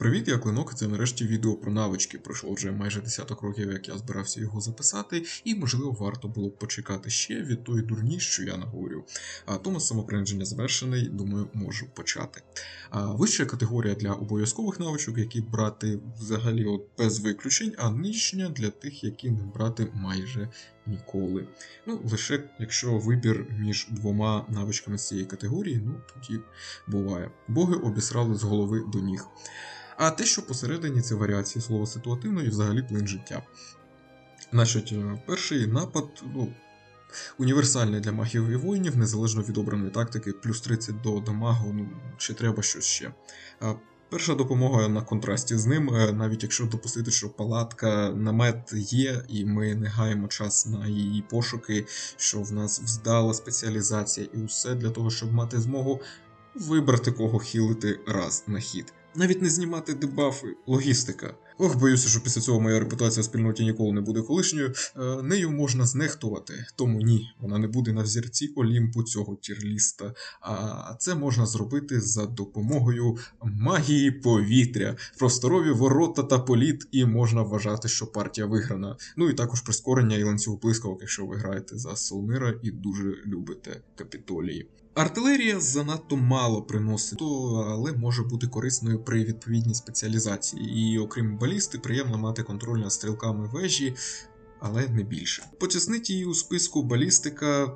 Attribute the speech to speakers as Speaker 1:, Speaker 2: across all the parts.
Speaker 1: Привіт, я Клинок. Це нарешті відео про навички. Пройшло вже майже десяток років, як я збирався його записати, і можливо варто було б почекати ще від тої дурні, що я наговорю. А тому самоприниження завершений, думаю, можу почати. А вища категорія для обов'язкових навичок, які брати взагалі от без виключень, а нижня для тих, які не брати майже ніколи. Ну, лише якщо вибір між двома навичками з цієї категорії, ну тоді буває. Боги обісрали з голови до ніг. А те, що посередині це варіації слова ситуативно і взагалі плин життя. Значить, е, перший напад, ну, універсальний для магів і воїнів, незалежно від обраної тактики, плюс 30 до дамагу, ну, чи треба щось ще. Перша допомога на контрасті з ним, е, навіть якщо допустити, що палатка, намет є, і ми не гаємо час на її пошуки, що в нас вздала спеціалізація і усе для того, щоб мати змогу вибрати кого хілити раз на хід. Навіть не знімати дебафи, логістика. Ох, боюся, що після цього моя репутація в спільноті ніколи не буде колишньою. Е, нею можна знехтувати, тому ні, вона не буде на взірці Олімпу цього тірліста. А це можна зробити за допомогою магії повітря, просторові ворота та політ, і можна вважати, що партія виграна. Ну і також прискорення і ланцюг блискавок, якщо ви граєте за Солмира і дуже любите капітолії. Артилерія занадто мало приносить, але може бути корисною при відповідній спеціалізації. І окрім балісти, приємно мати контроль над стрілками вежі, але не більше. Потіснити її у списку балістика, е,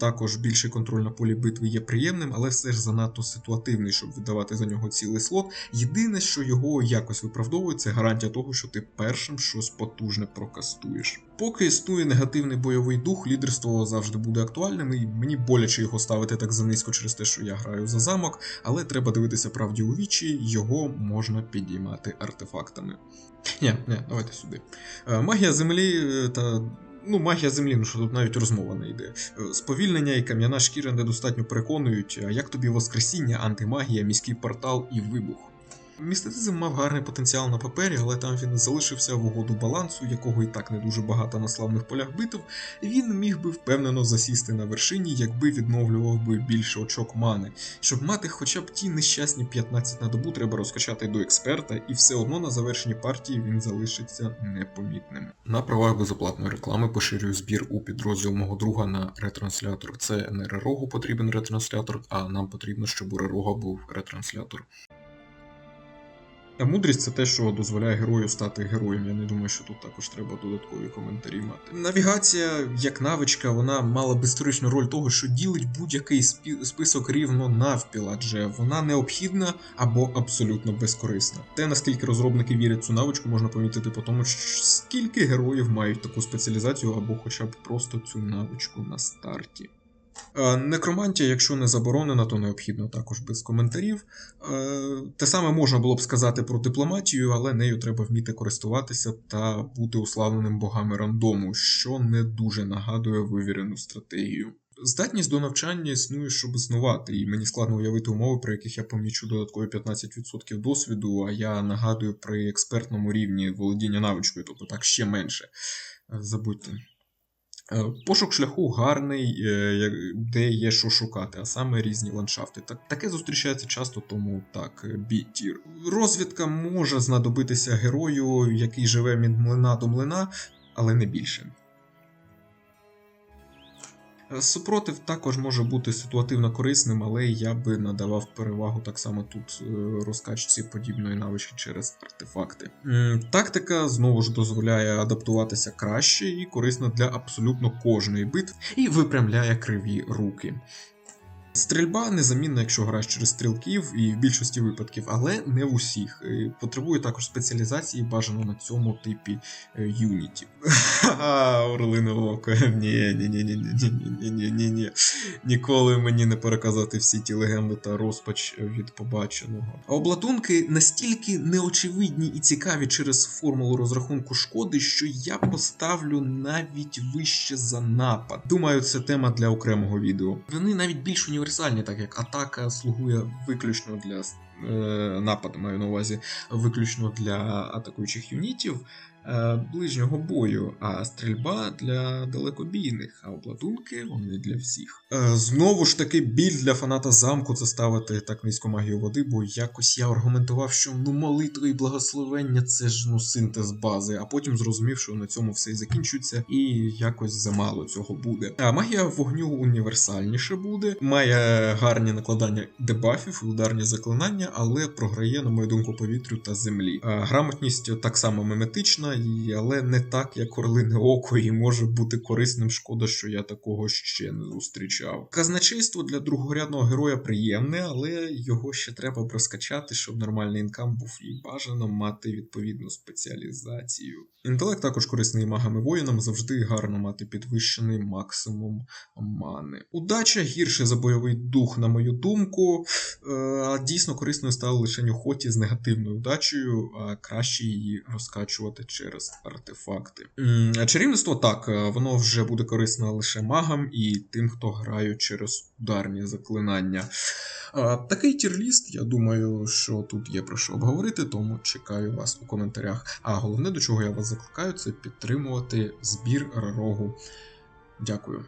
Speaker 1: також більший контроль на полі битви є приємним, але все ж занадто ситуативний, щоб віддавати за нього цілий слот. Єдине, що його якось виправдовує, це гарантія того, що ти першим щось потужне прокастуєш. Поки існує негативний бойовий дух, лідерство завжди буде актуальним, і мені боляче його ставити так занизько через те, що я граю за замок, але треба дивитися правді у вічі, його можна підіймати артефактами. Ні, ні, давайте сюди. Е, Магія землі е, та. Ну, магія землі, ну що тут навіть розмова не йде. Е, Сповільнення і кам'яна шкіра недостатньо переконують, а як тобі воскресіння, антимагія, міський портал і вибух. Містицизм мав гарний потенціал на папері, але там він залишився в угоду балансу, якого і так не дуже багато на славних полях битв. Він міг би впевнено засісти на вершині, якби відновлював би більше очок мани. Щоб мати хоча б ті нещасні 15 на добу, треба розкачати до експерта, і все одно на завершенні партії він залишиться непомітним. На правах безоплатної реклами поширюю збір у підрозділ мого друга на ретранслятор. Це не Рерогу потрібен ретранслятор, а нам потрібно, щоб у Рерога був ретранслятор. А мудрість це те, що дозволяє герою стати героєм. Я не думаю, що тут також треба додаткові коментарі мати. Навігація, як навичка, вона мала б історичну роль того, що ділить будь-який список рівно навпіл, адже вона необхідна або абсолютно безкорисна. Те, наскільки розробники вірять цю навичку, можна помітити по тому, скільки героїв мають таку спеціалізацію або хоча б просто цю навичку на старті. Е, Некромантія, якщо не заборонена, то необхідно також без коментарів. Е, Те саме можна було б сказати про дипломатію, але нею треба вміти користуватися та бути уславленим богами рандому, що не дуже нагадує вивірену стратегію. Здатність до навчання існує, щоб існувати, і мені складно уявити умови, при яких я помічу додаткові 15% досвіду, а я нагадую при експертному рівні володіння навичкою, тобто так ще менше. Е, Забудьте. Е, Пошук шляху гарний, е, де є що шукати, а саме різні ландшафти. Так, таке зустрічається часто, тому так, бітір. Розвідка може знадобитися герою, який живе від млина до млина, але не більше. Супротив також може бути ситуативно корисним, але я би надавав перевагу так само тут е, розкачці подібної навички через артефакти. Тактика знову ж дозволяє адаптуватися краще і корисна для абсолютно кожної битви і випрямляє криві руки. Стрільба незамінна, якщо граєш через стрілків, і в більшості випадків, але не в усіх. Е, Потребує також спеціалізації, бажано на цьому типі е, юнітів. Орлине око. Ні, ні, ні, ні, ні, ні, ні, ні, ні, ні. Ніколи мені не переказати всі ті легенди та розпач від побаченого. А облатунки настільки неочевидні і цікаві через формулу розрахунку шкоди, що я поставлю навіть вище за напад. Думаю, це тема для окремого відео. Вони навіть більш універсальні, так як атака слугує виключно для е, напад маю на увазі виключно для атакуючих юнітів ближнього бою, а стрільба для далекобійних, а обладунки вони для всіх. Е, знову ж таки, біль для фаната замку це ставити так низько магію води, бо якось я аргументував, що ну молитви і благословення це ж ну синтез бази, а потім зрозумів, що на цьому все і закінчується, і якось замало цього буде. А магія вогню універсальніше буде, має гарні накладання дебафів ударні заклинання, але програє, на мою думку, повітрю та землі. Грамотність так само меметична, і- але не так, як орлине око, і може бути корисним. Шкода, що я такого ще не зустрічав. Казначейство для другорядного героя приємне, але його ще треба проскачати, щоб нормальний інкам був і бажано мати відповідну спеціалізацію. Інтелект також корисний магам і воїнам, завжди гарно мати підвищений максимум мани. Удача гірше за бойовий дух, на мою думку. Е, А дійсно корисною стала лише охоті з негативною удачею, а краще її розкачувати через артефакти. М, Чарівництво так, е, воно вже буде корисне лише магам і тим, хто грає через ударні заклинання. А, Такий тірліст, я думаю, що тут є про що обговорити, тому чекаю вас у коментарях. А головне, до чого я вас закликаю, це підтримувати збір рарогу. Дякую.